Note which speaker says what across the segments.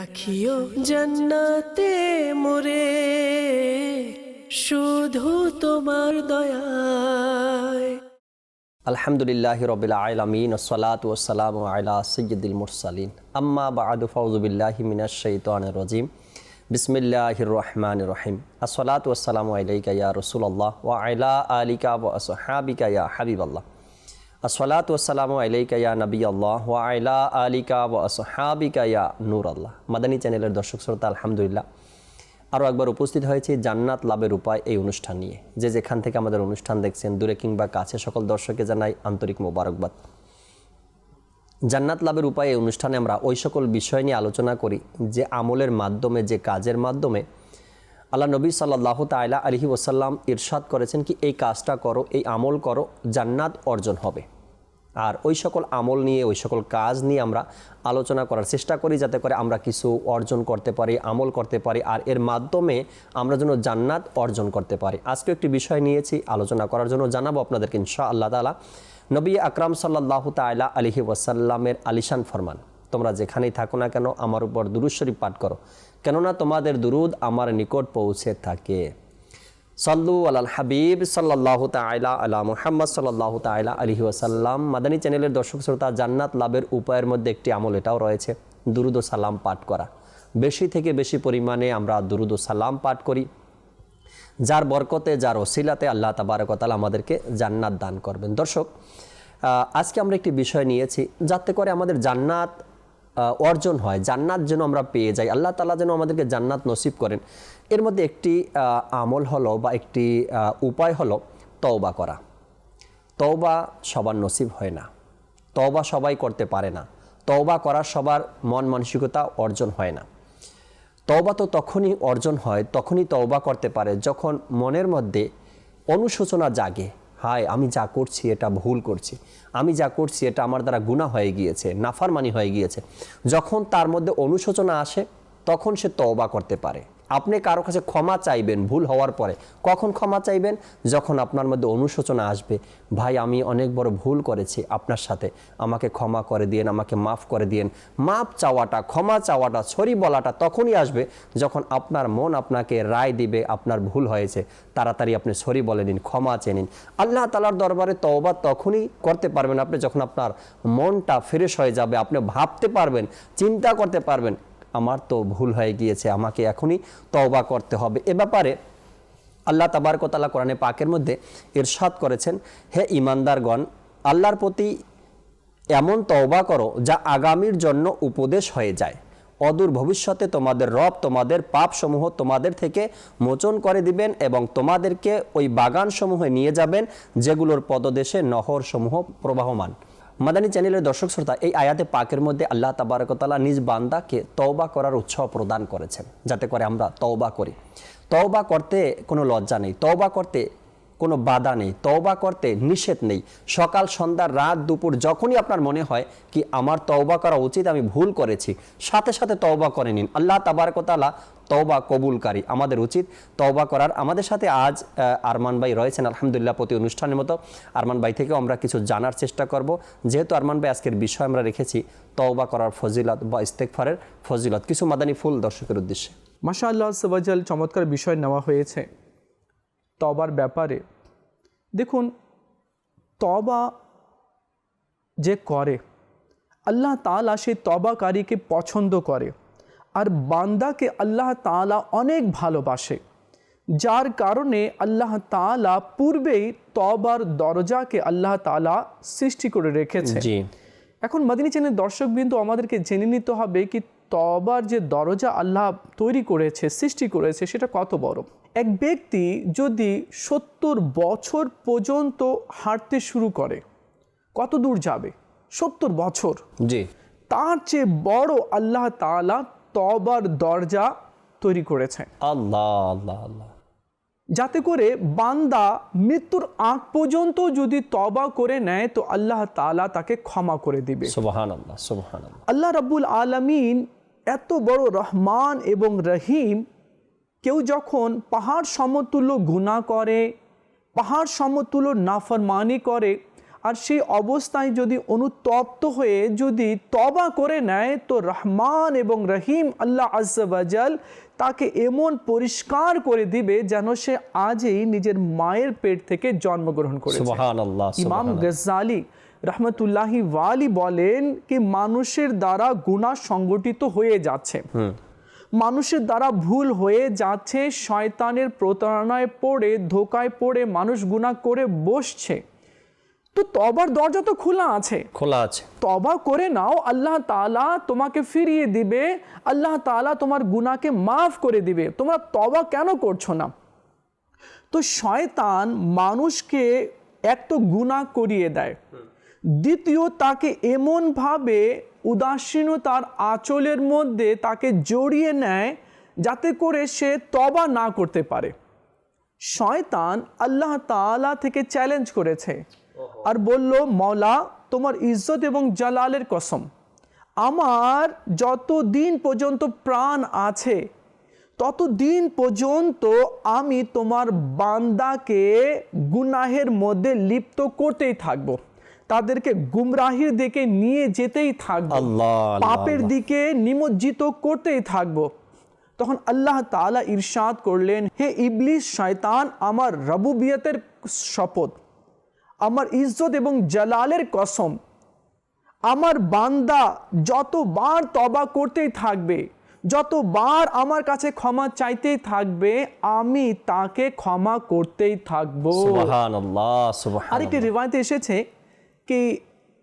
Speaker 1: রাখিও জান্নাতে মোরে। শুধু তোমার দয়ায়।
Speaker 2: আলহামদুলিল্লাহ রবিল আলমিন ওসলাত ওসালাম আলা সৈয়দুল মুরসালিন। আম্মা বাদু ফৌজুবিল্লাহি মিনাশ শৈতানির রাজিম। বিসমিল্লাহির রহমান রহিম। আসসালাতু ওয়াসসালামু আলাইকা ইয়া রাসূলুল্লাহ ওয়া আলা আলিকা ওয়া আসহাবিকা ইয়া হাবিবাল্লাহ। আসসালাতু ওয়াসসালামু আলাইকা ইয়া নবিয়াল্লাহ ওয়া আলা আলিকা ওয়া আসহাবিকা ইয়া নূরাল্লাহ। মাদানী চ্যানেলের দর্শক শ্রোতা, আলহামদুলিল্লাহ। আরও একবার উপস্থিত হয়েছি জান্নাত লাভের উপায় এই অনুষ্ঠান নিয়ে। যে যেখান থেকে আমাদের অনুষ্ঠান দেখছেন, দূরে কিংবা কাছে, সকল দর্শককে জানাই আন্তরিক মোবারকবাদ। জান্নাত লাভের উপায় এই অনুষ্ঠানে আমরা ওই সকল বিষয় নিয়ে আলোচনা করি, যে আমলের মাধ্যমে, যে কাজের মাধ্যমে আল্লাহ নবী সাল্লাহ তাইলা আলহি ওসাল্লাম ইরশাদ করেছেন কি, এই কাজটা করো, এই আমল করো, জান্নাত অর্জন হবে। আর ওই সকল আমল নিয়ে, ওই সকল কাজ নিয়ে আমরা আলোচনা করার চেষ্টা করি, যাতে করে আমরা কিছু অর্জন করতে পারি, আমল করতে পারি, আর এর মাধ্যমে আমরা যেন জান্নাত অর্জন করতে পারি। আজকে একটি বিষয় নিয়েছি, আলোচনা করার জন্য জানাব আপনাদেরকে ইনশা আল্লাহ তালা নবী আকরাম সাল্লাহ তাইলা আলিহি ওয়াসাল্লামের আলিশান ফরমান। তোমরা যেখানেই থাকো না কেন, আমার উপর দুরুশ্বরী পাঠ করো। কেননা তোমাদের দুরুদ আমার নিকট পৌঁছে থাকে। সল্লু আলাল হাবিব সাল্লাহ তাইলা আলা মুহাম্মদ সাল্লাহ তাইলা আলহি ওয়াসাল্লাম। মাদানী চ্যানেলের দর্শক শ্রোতা, জান্নাত লাভের উপায়ের মধ্যে একটি আমল এটাও রয়েছে, দুরুদ ও সালাম পাঠ করা। বেশি থেকে বেশি পরিমাণে আমরা দুরুদ ও সালাম পাঠ করি, যার বরকতে, যার ওসিলাতে আল্লাহ তাবারকতাল আমাদেরকে জান্নাত দান করবেন। দর্শক আজকে আমরা একটি বিষয় নিয়েছি, যাতে করে আমাদের জান্নাত অর্জন হয়, জান্নাত যেন আমরা পেয়ে যাই। আল্লাহ তালা যেন আমাদেরকে জান্নাত নসিব করেন। এর মধ্যে একটি আমল হলো বা একটি উপায় হলো তওবা করা। তওবা সবার নসিব হয় না। তওবা সবাই করতে পারে না। তওবা করার সবার মন মানসিকতা অর্জন হয় না। তওবা তো তখনই অর্জন হয়, তখনই তওবা করতে পারে যখন মনের মধ্যে অনুশোচনা জাগে। হায় আমি যা করছি এটা ভুল করছি। আমি যা করছি এটা আমার দ্বারা গুণা হয়ে গিয়েছে, নাফারমানি হয়ে গিয়েছে। যখন তার মধ্যে অনুশোচনা আসে, তখন সে তওবা করতে পারে। আপনি কারও কাছে ক্ষমা চাইবেন, ভুল হওয়ার পরে। কখন ক্ষমা চাইবেন? যখন আপনার মধ্যে অনুশোচনা আসবে, ভাই, আমি অনেক বড় ভুল করেছি আপনার সাথে। আমাকে ক্ষমা করে দিয়েন, আমাকে মাফ করে দিয়েন। মাপ চাওয়াটা, ক্ষমা চাওয়াটা ছড়ি বলাটা তখনই আসবে যখন আপনার মন আপনাকে রায় দিবে, আপনার ভুল হয়েছে। তাড়াতাড়ি আপনি সরি বলে নিন ক্ষমা চেয়ে নিন। আল্লাহ তালার দরবারে তওবা তখনই করতে পারবেন আপনি যখন আপনার মনটা ফ্রেশ হয়ে যাবে, আপনি ভাবতে পারবেন, চিন্তা করতে পারবেন আমার তো ভুল হয়ে গিয়েছে, আমাকে এখনই তওবা করতে হবে। এ ব্যাপারে আল্লাহ তাবারকতালা কোরআনে পাকের মধ্যে ইরশাদ করেছেন, হে ইমানদারগণ আল্লাহর প্রতি এমন তওবা করো যা আগামীর জন্য উপদেশ হয়ে যায়। অদূর ভবিষ্যতে তোমাদের রব, তোমাদের পাপসমূহ তোমাদের থেকে মোচন করে দিবেন এবং তোমাদেরকে ওই বাগানসমূহে নিয়ে যাবেন, যেগুলোর পদদেশে নহরসমূহ প্রবাহমান। মাদানী চ্যানেলের দর্শক শ্রোতা, এই আয়াতে পাকের মধ্যে আল্লাহ তাবারকতালা নিজ বান্দাকে তওবা করার উৎসাহ প্রদান করেছেন। যাতে করে আমরা তওবা করি। তওবা করতে কোনো লজ্জা নেই। তওবা করতে কোনো বাধা নেই, তওবা করতে নিষেধ নেই। সকাল, সন্ধ্যা, রাত, দুপুর যখনই আপনার মনে হয় কি আমার তওবা করা উচিত, আমি ভুল করেছি, সাথে সাথে তওবা করে নিন। আল্লাহ তাবারকতালা তওবা কবুলকারী, আমাদের উচিত তওবা করার। আমাদের সাথে আজ আরমান ভাই রয়েছেন, আলহামদুলিল্লাহ প্রতি অনুষ্ঠানের মতো। আরমান ভাই থেকেও আমরা কিছু জানার চেষ্টা করব। যেহেতু আরমান ভাই আজকের বিষয় আমরা রেখেছি, তওবা করার ফজিলত বা ইস্তেকফারের ফজিলত, কিছু মাদানী ফুল দর্শকের উদ্দেশ্যে।
Speaker 3: মাশা আল্লাহ সবাজাল, চমৎকার বিষয় নেওয়া হয়েছে। তবার ব্যাপারে। দেখুন তবা যে করে আল্লাহ তালা সেই তবাকারীকে পছন্দ করে। আর বান্দাকে আল্লাহ তালা অনেক ভালোবাসে। যার কারণে আল্লাহ তালা পূর্বেই তবার দরজাকে আল্লাহ তালা সৃষ্টি করে রেখেছে। এখন মাদিনী চ্যানেল দর্শক বিন্দু আমাদেরকে জেনে নিতে হবে কি তবার যে দরজা আল্লাহ তৈরি করেছে সৃষ্টি করেছে সেটা কত বড়? এক ব্যক্তি যদি সত্তর বছর পর্যন্ত হাঁটতে শুরু করে কত দূর যাবে? সত্তর বছর।
Speaker 2: জি।
Speaker 3: তার চেয়ে বড় আল্লাহ তাআলা তবার দরজা তৈরি করেছে
Speaker 2: আল্লাহ আল্লাহ আল্লাহ।
Speaker 3: যাতে করে বান্দা মৃত্যুর আগ পর্যন্ত যদি তবা করে নেয় তো আল্লাহ তাআলা তাকে ক্ষমা করে দিবে।
Speaker 2: আল্লাহ আল্লাহ
Speaker 3: আল্লাহ এত বড় রহমান এবং রহিম কেউ যখন পাহাড় সমতুল্য গুনাহ করে পাহাড় সমতুল্য নাফরমানি করে আর সেই অবস্থায় যদি অনুতপ্ত হয়ে যদি তবা করে নেয় তো রহমান এবং রহিম আল্লাহ আজ্জাল তাকে এমন পরিষ্কার করে দিবে যেন সে আজই নিজের মায়ের পেট থেকে জন্মগ্রহণ
Speaker 2: করে
Speaker 3: ইমাম গজ্জালি রহমতুল্লাহি ওয়ালি বলেন কি মানুষের দ্বারা গুনাহ সংগঠিত হয়ে যাচ্ছে। মানুষের দ্বারা ভুল হয়ে যাচ্ছে শয়তানের প্রতারণায় পড়ে ধোকায় পড়ে মানুষ গুনাহ করে বসছে। তো তবার দরজা তো খোলা আছে।
Speaker 2: খোলা আছে।
Speaker 3: তবা করে নাও আল্লাহ তাআলা তোমাকে ফিরিয়ে দিবে আল্লাহ তাআলা তোমার গুনাহকে মাফ করে দিবে। তোমরা তবা কেন করছ না? তো শয়তান মানুষকে এক তো গুনাহ করিয়ে দেয় দ্বিতীয় তাকে এমনভাবে উদাসীনতার আঁচলের মধ্যে তাকে জড়িয়ে নেয় যাতে করে সে তবা না করতে পারে। শয়তান আল্লাহ তাআলা থেকে চ্যালেঞ্জ করেছে। আর বলল মৌলা তোমার ইজ্জত এবং জালালের কসম। আমার যত দিন পর্যন্ত প্রাণ আছে, ততদিন পর্যন্ত আমি তোমার বান্দাকে গুনাহের মধ্যে লিপ্ত করতেই থাকব। তাদেরকে গুমরাহির দিকে নিয়ে যেতেই থাকব। পাপের দিকে নিমজ্জিত করতেই থাকব। তখন আল্লাহ তাআলা ইরশাদ করলেন হে ইবলিস শয়তান আমার রবুবিয়তের শপথ আমার ইজ্জত এবং জালালের কসম আমার বান্দা যতবার তবা করতেই থাকবে যতবার আমার কাছে ক্ষমা চাইতেই থাকবে আমি তাকে ক্ষমা করতেই থাকব। আরেকটি রিবায়তে এসেছে কি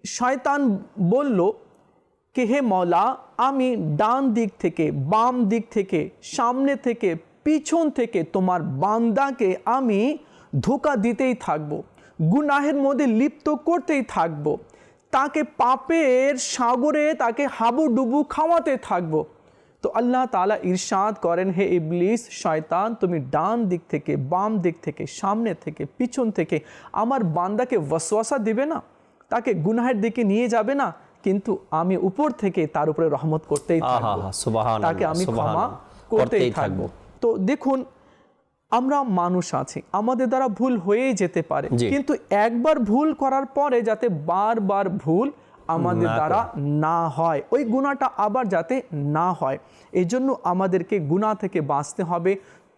Speaker 3: শয়তান বলল, কি হে মৌলা আমি ডান দিক থেকে, বাম দিক থেকে, সামনে থেকে, পিছন থেকে তোমার বান্দাকে আমি ধোকা দিতেই থাকব, গুনাহের মধ্যে লিপ্ত করতেই থাকব, তাকে পাপের সাগরে তাকে হাবুডুবু খাওয়াতে থাকব। তো আল্লাহ তাআলা ইরশাদ করেন, হে ইবলিস, শয়তান, তুমি ডান দিক থেকে, বাম দিক থেকে, সামনে থেকে, পিছন থেকে আমার বান্দাকে ওয়াসওয়াসা দিবে না? তাকে গুনাহের দিকে নিয়ে যাবে না কিন্তু আমি উপর থেকে তার উপরে রহমত করতেই থাকব। তাকে আমি ক্ষমা করতেই থাকব। তো দেখুন আমরা মানুষ আছি আমাদের দ্বারা ভুল হয়েই যেতে পারে কিন্তু একবার ভুল করার পরে যাতে বারবার ভুল আমাদের দ্বারা না হয় ওই গুণাটা আবার যাতে না হয় এই জন্য আমাদেরকে গুণা থেকে বাঁচতে হবে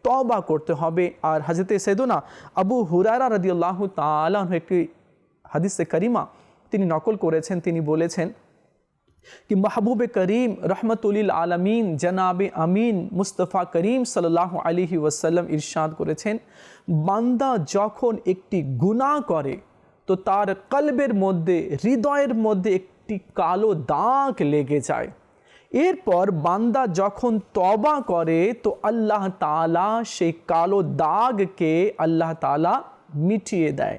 Speaker 3: তবা করতে হবে। আর হাজরতে সেদুনা আবু হুরারা রাদিয়াল্লাহ তাআলা একটি হাদিসে করিমা তিনি নকল করেছেন, তিনি বলেছেন কি মাহবুবে করিম রহমতুলিল আলমিন জনাবে আমিন মুস্তফা করিম সাল্লাহ আলিহি ওয়াসাল্লাম ইরশাদ করেছেন, বান্দা যখন একটি গুণা করে, তো তার কলবের মধ্যে, হৃদয়ের মধ্যে একটি কালো দাগ লেগে যায়। এরপর বান্দা যখন তবা করে, তো আল্লাহ তালা সেই কালো দাগকে আল্লাহ তালা মিটিয়ে দেয়।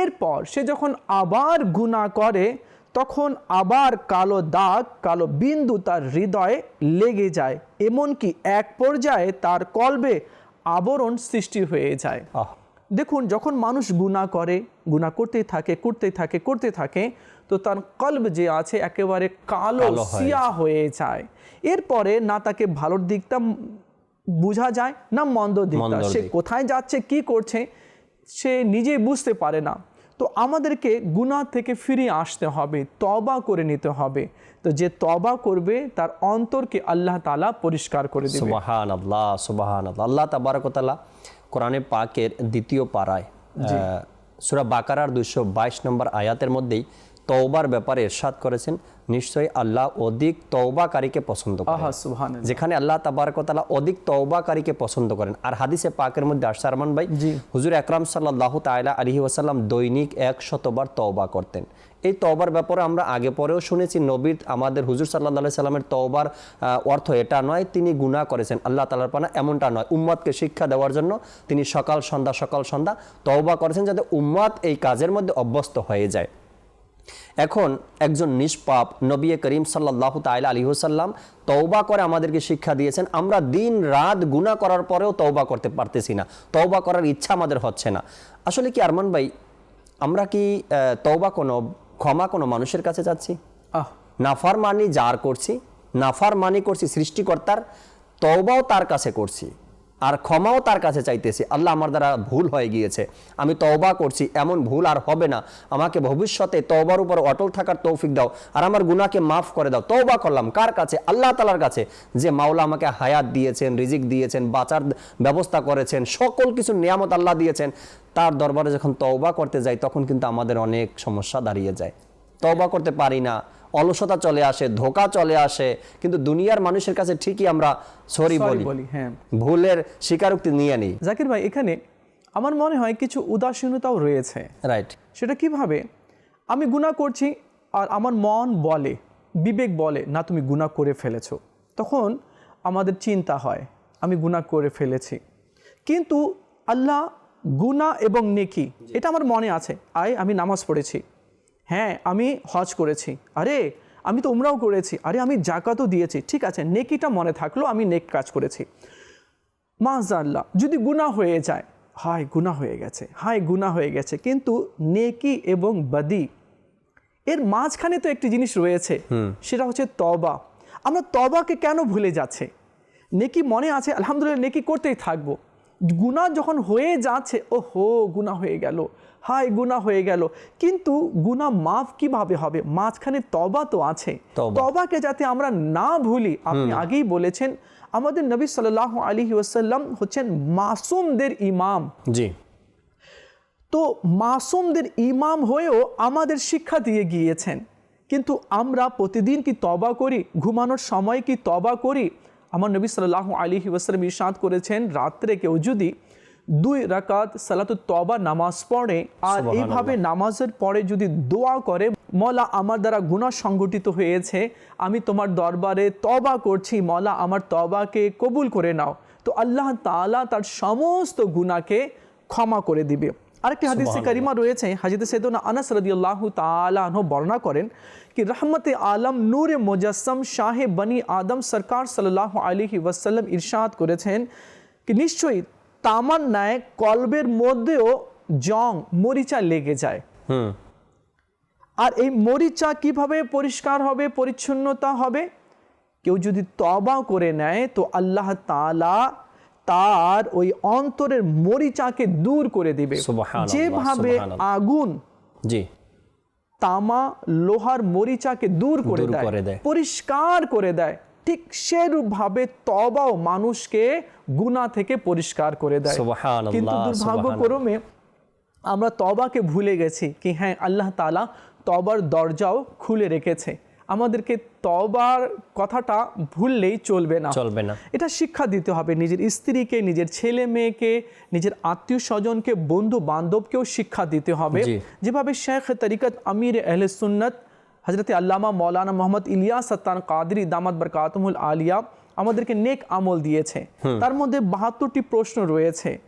Speaker 3: এরপর সে যখন আবার গুনাহ করে তখন আবার কালো দাগ কালো বিন্দু তার হৃদয়ে লেগে যায়। এমনকি এক পর্যায়ে তার কলবে আবরণ সৃষ্টি হয়ে যায়। দেখুন যখন মানুষ গুনাহ করে গুনাহ করতেই থাকে করতেই থাকে করতে থাকে তো তার কলব যে আছে একেবারে কালো
Speaker 2: হয়ে
Speaker 3: সিয়া হয়ে যায়। এরপরে না তাকে ভালোর দিকটা বোঝা যায় না মন্দ দিকটা। সে কোথায় যাচ্ছে কি করছে সে নিজেই বুঝতে পারে না। তো আমাদেরকে গুনাহ থেকে ফিরে আসতে হবে তবা করে নিতে হবে। তো যে তবা করবে তার অন্তরকে আল্লাহ তাআলা পরিষ্কার করে দেবে।
Speaker 2: সুবাহান আল্লাহ সুবাহান আল্লাহ আল্লাহ তাবারকতালা কোরআনে পাকের দ্বিতীয় পাড়ায় সুরা বাকারার দুশো বাইশ নম্বর আয়াতের মধ্যেই তওবার ব্যাপারে এরশাদ করেছেন। নিশ্চয়ই আল্লাহ অধিক তওবাকারীকে পছন্দ করেন। যেখানে আল্লাহ তাবারকতালা অধিক তওবাকারীকে পছন্দ করেন। আর হাদিসে পাকের মধ্যে আসছে আরমান ভাই হুজুর আকরাম সাল্লাহ তাইলা আলহি ওয়াসাল্লাম দৈনিক এক শতবার তওবা করতেন। এই তওবার ব্যাপারে আমরা আগে পরেও শুনেছি নবীর আমাদের হুজুর সাল্লাহ সাল্লামের তওবার অর্থ এটা নয় তিনি গুনাহ করেছেন। আল্লাহ তালার পানা এমনটা নয় উম্মতকে শিক্ষা দেওয়ার জন্য তিনি সকাল সন্ধ্যা সকাল সন্ধ্যা তওবা করেছেন যাতে উম্মত এই কাজের মধ্যে অভ্যস্ত হয়ে যায়। এখন একজন নিষ্পাপ নবী করিম সাল্লাহ তাইলা আলী হুসাল্লাম তৌবা করে আমাদেরকে শিক্ষা দিয়েছেন আমরা দিন রাত গুনাহ করার পরেও তৌবা করতে পারতেছি না। তৌবা করার ইচ্ছা আমাদের হচ্ছে না। আসলে কি আরমান ভাই আমরা কি তৌবা কোনো ক্ষমা কোনো মানুষের কাছে যাচ্ছি?
Speaker 3: আহ।
Speaker 2: নাফার মানি যার করছি নাফার মানি করছি সৃষ্টিকর্তার তওবাও তার কাছে করছি। আর ক্ষমাও তার কাছে চাইতেছি। আল্লাহ আমার দ্বারা ভুল হয়ে গিয়েছে। আমি তওবা করছি, এমন ভুল আর হবে না। আমাকে ভবিষ্যতে তওবার উপর অটল থাকার তৌফিক দাও আর আমার গুনাহকে মাফ করে দাও। তওবা করলাম। কার কাছে? আল্লাহ তালার কাছে। যে মাওলা আমাকে হায়াত দিয়েছেন, রিজিক দিয়েছেন, বাঁচার ব্যবস্থা করেছেন, সকল কিছু নিয়ামত আল্লাহ দিয়েছেন, তার দরবারে যখন তওবা করতে যাই, তখন কিন্তু আমাদের অনেক সমস্যা দাঁড়িয়ে যায়। তওবা করতে পারি না। অলসতা চলে আসে ধোকা চলে আসে কিন্তু দুনিয়ার মানুষের কাছে ঠিকই আমরা সরি বলি।
Speaker 3: হ্যাঁ।
Speaker 2: ভুলের স্বীকারোক্তি নিয়ে নিই।
Speaker 3: জাকির ভাই এখানে আমার মনে হয় কিছু উদাসীনতাও রয়েছে।
Speaker 2: রাইট
Speaker 3: সেটা কীভাবে? আমি গুণা করছি আর আমার মন বলে বিবেক বলে না তুমি গুণা করে ফেলেছো। তখন আমাদের চিন্তা হয় আমি গুণা করে ফেলেছি। কিন্তু আল্লাহ গুণা এবং নেকি এটা আমার মনে আছে। আয় আমি নামাজ পড়েছি। হ্যাঁ আমি হজ করেছি। আরে আমি তো উমরাও করেছি। আরে আমি জাকাতও দিয়েছি। ঠিক আছে নেকিটা মনে থাকল আমি নেক কাজ করেছি। মাজাল্লাহ যদি গুনাহ হয়ে যায় হায় গুনাহ হয়ে গেছে হায় গুনাহ হয়ে গেছে। কিন্তু নেকি এবং বাদি এর মাঝখানে তো একটি জিনিস রয়েছে সেটা হচ্ছে তবা আমরা তবাকে কেন ভুলে যাচ্ছে? নেকি মনে আছে আলহামদুলিল্লাহ নেকি করতেই থাকব। গুনাহ যখন হয়ে যাচ্ছে ও হো গুনাহ হয়ে গেল। হায় গুনাহ হয়ে গেল। কিন্তু গুনাহ মাফ কীভাবে হবে? মাঝখানে তবা তো আছে। তবাকে যাতে আমরা না ভুলি আপনি আগেই বলেছেন আমাদের নবী সাল্লাহ আলী ওয়াসাল্লাম হচ্ছেন মাসুমদের ইমাম।
Speaker 2: জি।
Speaker 3: তো মাসুমদের ইমাম হয়েও আমাদের শিক্ষা দিয়ে গিয়েছেন। কিন্তু আমরা প্রতিদিন কি তবা করি? ঘুমানোর সময় কি তবা করি? আমার নবী সাল্লাহ আলী ওয়াসাল্লাম ইরশাদ করেছেন রাত্রে কেউ যদি দুই রাকাত সালাতু তবা নামাজ পড়ে আর এইভাবে নামাজের পরে যদি দোয়া করে মলা আমার দ্বারা গুনাহ সংগঠিত হয়েছে আমি তোমার দরবারে তবা করছি মলা আমার তবাকে কবুল করে নাও। তো আল্লাহ তাআলা তার সমস্ত গুনাহকে ক্ষমা করে দিবে। আরেকটি হাদিসে কারিমা রয়েছে হাজিতে সৈদনা আনাস রাদিয়াল্লাহু তাআলা আনহু বর্ণনা করেন কি রহমতে আলম নূরে মুজাসসম শাহে বনি আদম সরকার সাল্লাল্লাহু আলাইহি ওয়াসাল্লাম ইরশাদ করেছেন কি নিশ্চয়ই তামার ন্যায় কলবের মধ্যেও জং মরিচা লেগে যায়।
Speaker 2: হুম।
Speaker 3: আর এই মরিচা কীভাবে পরিষ্কার হবে পরিচ্ছন্নতা হবে? কেউ যদি তবা করে নেয় তো আল্লাহ তাআলা তার ওই অন্তরের মরিচাকে দূর করে দিবে। যেভাবে আগুন
Speaker 2: জি।
Speaker 3: তামা লোহার মরিচাকে দূর করে দেয়। পরিষ্কার করে দেয় ঠিক সেরূপভাবে তবাও মানুষকে গুনাহ থেকে পরিষ্কার করে দেয়। কিন্তু দুর্ভাগ্যক্রমে আমরা তবাকে ভুলে গেছি কি হ্যাঁ আল্লাহ তালা তবার দরজাও খুলে রেখেছে। আমাদেরকে তবার কথাটা ভুললেই চলবে না।
Speaker 2: চলবে না।
Speaker 3: এটা শিক্ষা দিতে হবে নিজের স্ত্রীকে নিজের ছেলে মেয়েকে নিজের আত্মীয় স্বজনকে বন্ধু বান্ধবকেও শিক্ষা দিতে হবে। যেভাবে শেখ তরিকত আমির আহলে সুন্নত হজরত আল্লামা মৌলানা মোহাম্মদ ইলিয়াস সত্তান কাদরি দামাত বরকাতমুল আলিয়া আমাদেরকে নেক আমল দিয়েছে। তার মধ্যে বাহাত্তরটি প্রশ্ন রয়েছে।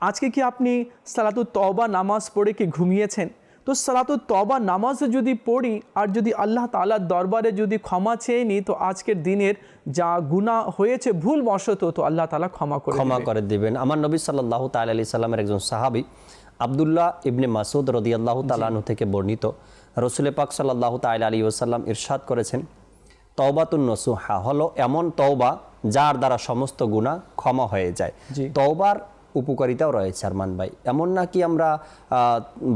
Speaker 3: আজকে কি আপনি সালাতু তওবা নামাজ পড়ে কি ঘুমিয়েছেন? তো সালাতু তওবা নামাজে যদি পড়ি আর যদি আল্লাহ তাআলার দরবারে যদি ক্ষমা চেয়ে নিই তো আজকের দিনের যা গুনাহ হয়েছে ভুল বশত তো আল্লাহ তালা ক্ষমা করে
Speaker 2: ক্ষমা করে দিবেন। আমার নবী সাল্লাহ তাল আলি সাল্লামের একজন সাহাবি আবদুল্লাহ ইবনে মাসুদ রদিয়াল্লাহ তালানু থেকে বর্ণিত। রসুলে পাক সাল্লাহ তাল আলী ওসাল্লাম ইরশাদ করেছেন তওবাতুন নসুহা হলো এমন তওবা যার দ্বারা সমস্ত গুণা ক্ষমা হয়ে যায়। তওবার উপকারিতাও রয়েছে আরমান ভাই। এমন না কি আমরা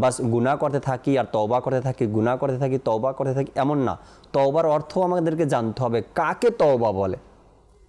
Speaker 2: বাস গুণা করতে থাকি আর তওবা করতে থাকি গুণা করতে থাকি তওবা করতে থাকি এমন না। তওবার অর্থ আমাদেরকে জানতে হবে কাকে তওবা বলে।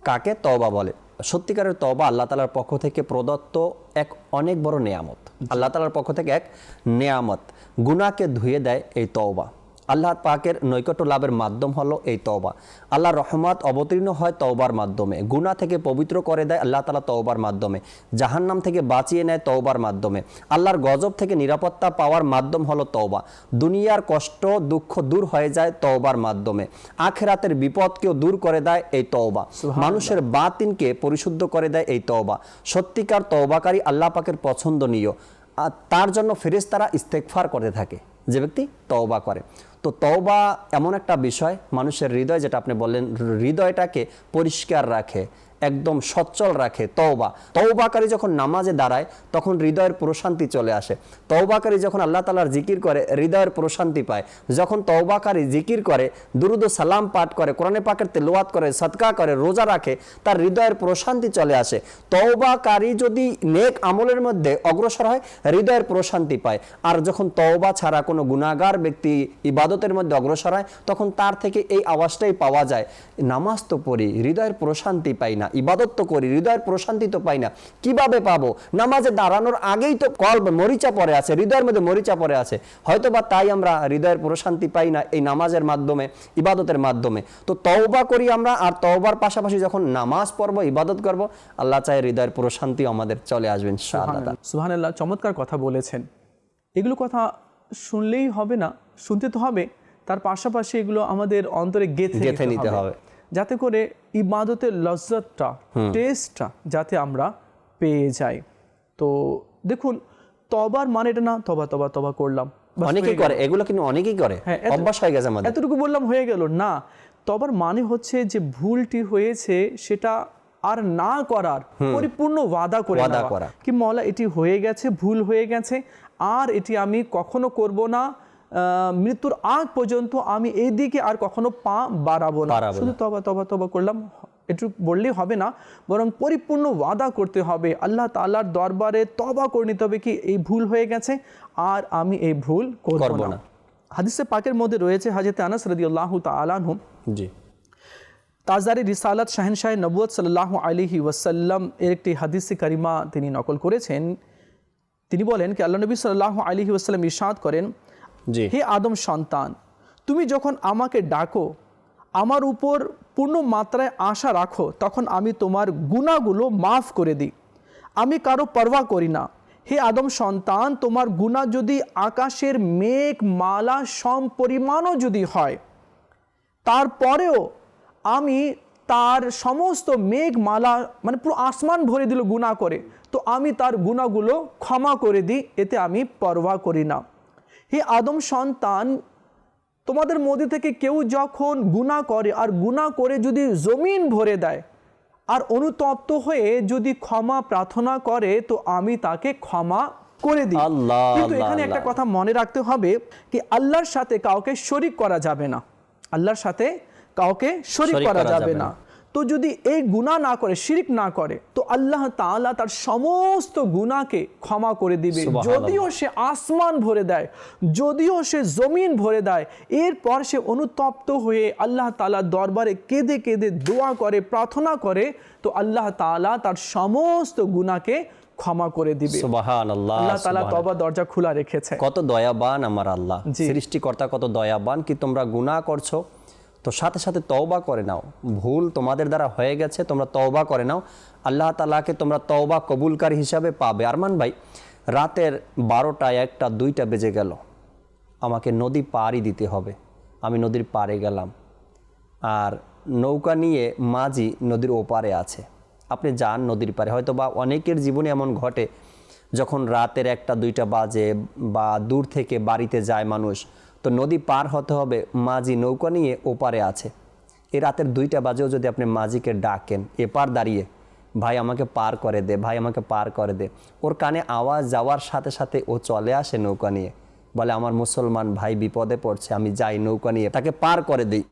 Speaker 2: কাকে তওবা বলে? সত্যিকারের তওবা আল্লাহ তালার পক্ষ থেকে প্রদত্ত এক অনেক বড় নেয়ামত। আল্লাহ তালার পক্ষ থেকে এক নেয়ামত। গুনাহকে ধুয়ে দেয় এই তওবা। আল্লাহ পাকের নৈকট্য লাভের মাধ্যম হলো এই তওবা। আল্লাহর রহমত অবতীর্ণ হয় তওবার মাধ্যমে। গুনাহ থেকে পবিত্র করে দেয় আল্লাহ তালা তওবার মাধ্যমে। জাহান্নাম থেকে বাঁচিয়ে নেয় তওবার মাধ্যমে। আল্লাহর গজব থেকে নিরাপত্তা পাওয়ার মাধ্যম হলো তওবা। দুনিয়ার কষ্ট দুঃখ দূর হয়ে যায় তওবার মাধ্যমে। আখেরাতের বিপদকেও দূর করে দেয় এই তওবা। মানুষের বাতিনকে পরিশুদ্ধ করে দেয় এই তওবা। সত্যিকার তওবাকারী আল্লাহ পাকের পছন্দনীয়। আর তার জন্য ফেরেশতারা ইস্তেকফার করতে থাকে। যে ব্যক্তি তওবা করে। তো তওবা এমন একটা বিষয় মানুষের হৃদয় যেটা আপনি বললেন হৃদয়টাকে পরিষ্কার রাখে। একদম সচ্ছল রাখে, তওবা। তওবাকারী যখন নামাজে দাঁড়ায়, তখন হৃদয়ের প্রশান্তি চলে আসে। তওবাকারী যখন আল্লাহ তালার জিকির করে, হৃদয়ের প্রশান্তি পায়। যখন তওবাকারী জিকির করে, দুরুদ সালাম পাঠ করে, কোরআনে পাকের তেলোয়াত করে সৎকা করে, রোজা রাখে, তার হৃদয়ের প্রশান্তি চলে আসে। তওবাকারী যদি নেক আমলের মধ্যে অগ্রসর হয়, হৃদয়ের প্রশান্তি পায়। আর যখন তওবা ছাড়া কোনো গুণাগার ব্যক্তি ইবাদতের মধ্যে অগ্রসর হয়, তখন তার থেকে এই আওয়াজটাই পাওয়া যায়। নামাজ তো পড়ি, হৃদয়ের প্রশান্তি পাই না। ইবাদত তো করি হৃদয়ের প্রশান্তি তো পাই না কীভাবে পাবো? নামাজে দাঁড়ানোর আগেই তো কল মরিচা পড়ে আছে হৃদয়ের মধ্যে মরিচা পরে আছে। হয়তো বা তাই আমরা হৃদয়ের প্রশান্তি পাই না এই নামাজের মাধ্যমে ইবাদতের মাধ্যমে। তো তওবা করি আমরা আর তওবার পাশাপাশি যখন নামাজ পড়ব ইবাদত করব আল্লাহ চায় হৃদয়ের প্রশান্তি আমাদের চলে আসবেন ইনশাআল্লাহ
Speaker 3: সুহান আল্লাহ চমৎকার কথা বলেছেন। এগুলো কথা শুনলেই হবে না শুনতে তো হবে তার পাশাপাশি এগুলো আমাদের অন্তরে গেথে
Speaker 2: গেঁথে নিতে হবে।
Speaker 3: যাতে করে ইবাদতের লজ্জতটা টেস্টটা যাতে আমরা পেয়ে যাই। তো দেখুন তবার মানে এটা না তবা তবা তবা করলাম।
Speaker 2: অনেকেই করে এগুলো কিন্তু অনেকেই করে।
Speaker 3: হ্যাঁ,
Speaker 2: অভ্যাস হয়ে গেছে আমাদের।
Speaker 3: এতটুকু বললাম হয়ে গেল না। তবার মানে হচ্ছে যে ভুলটি হয়েছে সেটা আর না করার পরিপূর্ণ ওয়াদা করে নেওয়া।
Speaker 2: করা।
Speaker 3: কি মলা এটি হয়ে গেছে ভুল হয়ে গেছে আর এটি আমি কখনো করব না মৃত্যুর আগ পর্যন্ত আমি এই দিকে আর কখনো পা বাড়াবো না। শুধু তবা তবা তবা করলাম। একটু বললেই হবে না বরং পরিপূর্ণ ওয়াদা করতে হবে। আল্লাহ তাআলার দরবারে তবা করে নিতে হবে কি এই ভুল হয়ে গেছে আর আমি এই ভুল করব না। হাদিসে পাকের মধ্যে রয়েছে হাজরত আনাস রাদিয়াল্লাহু তাআলা আনহু।
Speaker 2: জি।
Speaker 3: তাজারি রিসালাত শাহেনশাহ নবুয়ত সাল্লাহ আলিহি ওয়াসাল্লাম এর একটি হাদিসে কারিমা তিনি নকল করেছেন। তিনি বলেন কি আল্লাহ নবী সাল্লাহ আলিহি ওয়াসাল্লাম ইরশাদ করেন হে আদম সন্তান, তুমি যখন আমাকে ডাকো, আমার উপর পূর্ণ মাত্রায় আশা রাখো, তখন আমি তোমার গুণাগুলো মাফ করে দিই। আমি কারও পরোয়া করি না। হে আদম সন্তান, তোমার গুণা যদি আকাশের মেঘ, মালা সম পরিমাণও যদি হয়, তারপরেও আমি তার সমস্ত মেঘ, মালা মানে পুরো আসমান ভরে দিল গুণা করে, তো আমি তার গুণাগুলো ক্ষমা করে দিই, এতে আমি পরোয়া করি না। হে আদম সন্তান তোমাদের মধ্যে থেকে কেউ যখন গুণা করে আর গুণা করে যদি জমিন ভরে দেয় আর অনুতপ্ত হয়ে যদি ক্ষমা প্রার্থনা করে তো আমি তাকে ক্ষমা করে দিই।
Speaker 2: আল্লাহ,
Speaker 3: কিন্তু এখানে একটা কথা মনে রাখতে হবে কি আল্লাহর সাথে কাউকে শরিক করা যাবে না। আল্লাহর সাথে কাউকে শরিক করা যাবে না। তো যদি এই গুনাহ না করে শিরিক না করে তো আল্লাহ তাআলা তার সমস্ত গুনাহকে ক্ষমা করে দিবে। যদিও সে আসমান ভরে দেয় যদিও সে জমিন ভরে দেয় এরপর সে অনুতপ্ত হয়ে আল্লাহ তাআলার দরবারে কেঁদে কেঁদে দোয়া করে প্রার্থনা করে তো আল্লাহ তাআলা তার সমস্ত গুনাহকে ক্ষমা করে দিবে।
Speaker 2: আল্লাহ
Speaker 3: তাআলা। তবা দরজা খোলা রেখেছে।
Speaker 2: কত দয়াবান আমার আল্লাহ। সৃষ্টিকর্তা কত দয়াবান কি তোমরা গুনাহ করছ? তো সাথে সাথে তওবা করে নাও। ভুল তোমাদের দ্বারা হয়ে গেছে, তোমরা তওবা করে নাও। আল্লাহ তালাকে তোমরা তওবা কবুলকারী হিসাবে পাবে। আরমান ভাই, রাতের বারোটা একটা দুইটা বেজে গেল। আমাকে নদী পাড়ি দিতে হবে। আমি নদীর পাড়ে গেলাম। আর নৌকা নিয়ে মাঝি নদীর ওপারে আছে। আপনি যান নদীর পারে হয়তো বা অনেকের জীবনে এমন ঘটে, যখন রাতের একটা দুইটা বাজে বা দূর থেকে বাড়িতে যায় মানুষ তো নদী পার হতে হবে মাঝি নৌকা নিয়ে ওপারে আছে। এ রাতের দুইটা বাজেও যদি আপনি মাঝিকে ডাকেন, এপার দাঁড়িয়ে, ভাই, আমাকে পার করে দে, ভাই, আমাকে পার করে দে। ওর কানে আওয়াজ যাওয়ার সাথে সাথে ও চলে আসে নৌকা নিয়ে। বলে, আমার মুসলমান ভাই বিপদে পড়ছে, আমি যাই নৌকা নিয়ে, তাকে পার করে দিই।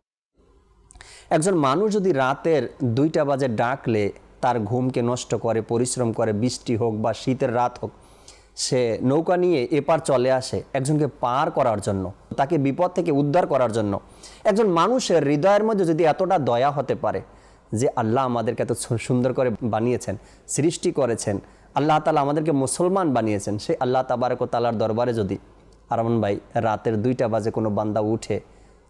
Speaker 2: একজন মানুষ যদি রাতের দুইটা বাজে ডাকলে, তার ঘুমকে নষ্ট করে, পরিশ্রম করে, বৃষ্টি হোক বা শীতের রাত হোক সে নৌকা নিয়ে এপার চলে আসে একজনকে পার করার জন্য, তাকে বিপদ থেকে উদ্ধার করার জন্য। একজন মানুষের হৃদয়ের মধ্যে যদি এতটা দয়া হতে পারে যে আল্লাহ আমাদেরকে এত সুন্দর করে বানিয়েছেন, সৃষ্টি করেছেন, আল্লাহ তালা আমাদেরকে মুসলমান বানিয়েছেন, সেই আল্লাহ তাবারক তালার দরবারে যদি আরমন ভাই রাতের দুইটা বাজে কোনো বান্দা উঠে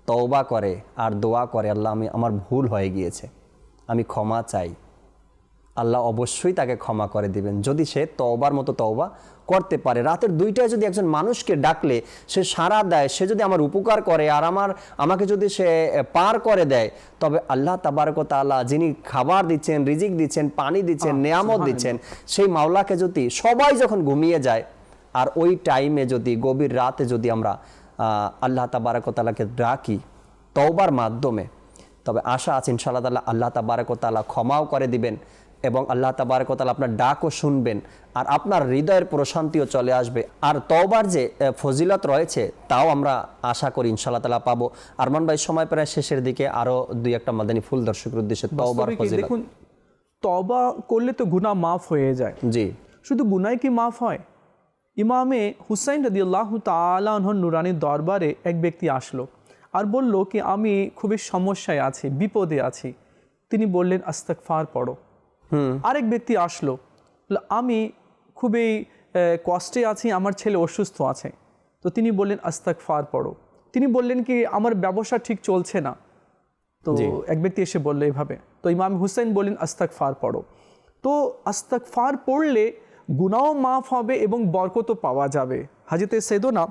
Speaker 2: তওবা করে আর দোয়া করে, আল্লাহ আমি আমার ভুল হয়ে গিয়েছে, আমি ক্ষমা চাই। আল্লাহ অবশ্যই তাকে ক্ষমা করে দিবেন। যদি সে তওবার মতো তওবা করতে পারে। রাতের দুইটায় যদি একজন মানুষকে ডাকলে সে সাড়া দেয় সে যদি আমার উপকার করে আর আমার আমাকে যদি সে পার করে দেয় তবে আল্লাহ তাবারক তাআলা যিনি খাবার দিচ্ছেন রিজিক দিচ্ছেন পানি দিচ্ছেন নেয়ামত দিচ্ছেন সেই মাওলাকে যদি সবাই যখন ঘুমিয়ে যায় আর ওই টাইমে যদি গভীর রাতে যদি আমরা আল্লাহ তাবারক তাআলাকে ডাকি তওবার মাধ্যমে তবে আশা আছে ইনশাআল্লাহ তাআলা আল্লাহ তাবারক তাআলা ক্ষমাও করে দিবেন। এবং আল্লাহ তাবারকতাল আপনার ডাকও শুনবেন আর আপনার হৃদয়ের প্রশান্তিও চলে আসবে। আর তওবার যে ফজিলত রয়েছে তাও আমরা আশা করি ইনশাল্লাহ তালা পাবো। আরমান ভাই সময় প্রায় শেষের দিকে আরও দুই একটা মাদানী ফুল দর্শকের উদ্দেশ্যে তওবার ফজিলত।
Speaker 3: দেখুন তবা করলে তো গুনাহ মাফ হয়ে যায়।
Speaker 2: জি।
Speaker 3: শুধু গুনায় কি মাফ হয়? ইমামে হুসাইন রদি আল্লাহ তালাহর নুরানির দরবারে এক ব্যক্তি আসলো আর বলল কি আমি খুবই সমস্যায় আছি বিপদে আছি। তিনি বললেন আস্তাকফার পড়ো। আরেক ব্যক্তি আসলো আমি খুবই কষ্টে আছি আমার ছেলে অসুস্থ আছে। তো তিনি বললেন আস্তাক ফার পড়ো। তিনি বললেন কি আমার ব্যবসা ঠিক চলছে না। তো এক ব্যক্তি এসে বলল এইভাবে তো ইমাম হুসেন বললেন আস্তাক ফার পড়ো। তো আস্তাক ফার পড়লে গুনাও মাফ হবে এবং বরকতও পাওয়া যাবে। হাজিতে সেদোনা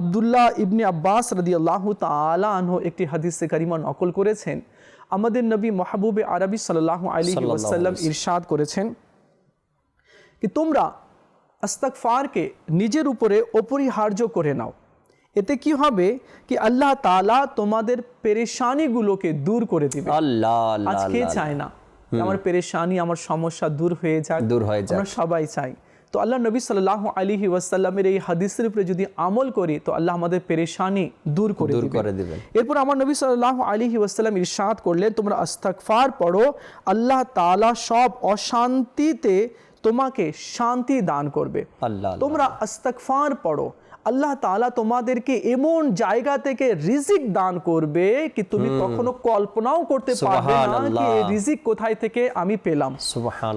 Speaker 3: আবদুল্লাহ ইবনে আব্বাস রদি আল্লাহ তালা আনহু একটি হাদিসে কারিমা নকল করেছেন। আমাদের নবী মাহবুবে আরবি সাল্লাহ আলী ওয়াসাল্লাম ইরশাদ করেছেন কি তোমরা আস্তাকফারকে নিজের উপরে অপরিহার্য করে নাও। এতে কি হবে? কি আল্লাহ তাআলা তোমাদের পেরেশানিগুলোকে দূর করে দিবে।
Speaker 2: আল্লাহ
Speaker 3: আজকে চায় না। আমার পেরেশানি আমার সমস্যা দূর হয়ে যাক।
Speaker 2: দূর হয়ে যাক।
Speaker 3: আমরা সবাই চাই। তো আল্লাহ নবী সাল্লাহ আলিহি ওয়াসাল্লামের এই হাদিসের উপরে যদি আমল করি তো আল্লাহ আমাদের পেরেশানি দূর করে
Speaker 2: দূর করে দিবেন।
Speaker 3: এরপর আমার নবী সাল্লাহ আলিহি ওয়াসাল্লাম ইরশাদ করলেন তোমরা আস্তাকফার পড়ো আল্লাহ তালা সব অশান্তিতে তোমাকে শান্তি দান করবে
Speaker 2: আল্লাহ।
Speaker 3: তোমরা আস্তাকফার পড়ো আল্লাহ তালা তোমাদেরকে এমন জায়গা থেকে রিজিক দান করবে কি তুমি কখনো কল্পনাও করতে পারবে না কি রিজিক কোথায় থেকে আমি পেলাম।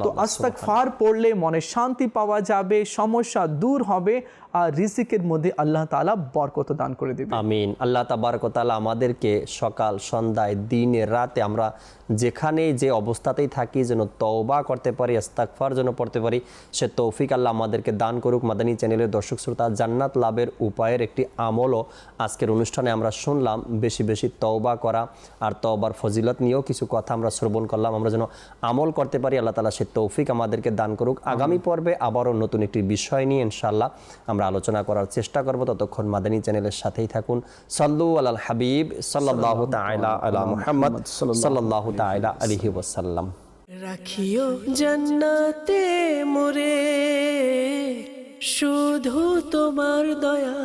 Speaker 3: তো
Speaker 2: আস্তাক
Speaker 3: ফার পড়লে মনে শান্তি পাওয়া যাবে সমস্যা দূর হবে। আর রিজিকের মধ্যে আল্লাহ তাআলা বরকত দান করে দিবে।
Speaker 2: আমিন। আল্লাহ তাবারকতালা আমাদেরকে সকাল সন্ধ্যায় দিনে রাতে আমরা যেখানে যে অবস্থাতেই থাকি যেন তওবা করতে পারি আস্তাকফার যেন পড়তে পারি সে তৌফিক আল্লাহ আমাদেরকে দান করুক। মাদানী চ্যানেলের দর্শক শ্রোতা জান্নাত লাভের উপায়ের একটি আমলও আজকের অনুষ্ঠানে আমরা শুনলাম। বেশি বেশি তওবা করা আর তওবার ফজিলত নিয়েও কিছু কথা আমরা শ্রবণ করলাম। আমরা যেন আমল করতে পারি আল্লাহ তালা সে তৌফিক আমাদেরকে দান করুক। আগামী পর্বে আবারও নতুন একটি বিষয় নিয়ে ইনশাল্লাহ আমরা আলোচনা করার চেষ্টা করব। ততক্ষণ মাদানী চ্যানেলের সাথেই থাকুন। সাল্লু আলাল হাবিব, সাল্লাল্লাহু তাআলা আলা মুহাম্মদ, সাল্লাল্লাহু তাআলা আলাইহি ওয়াসাল্লাম।
Speaker 1: রাখিও জান্নাতে মোরে, শুধু তোমার দয়া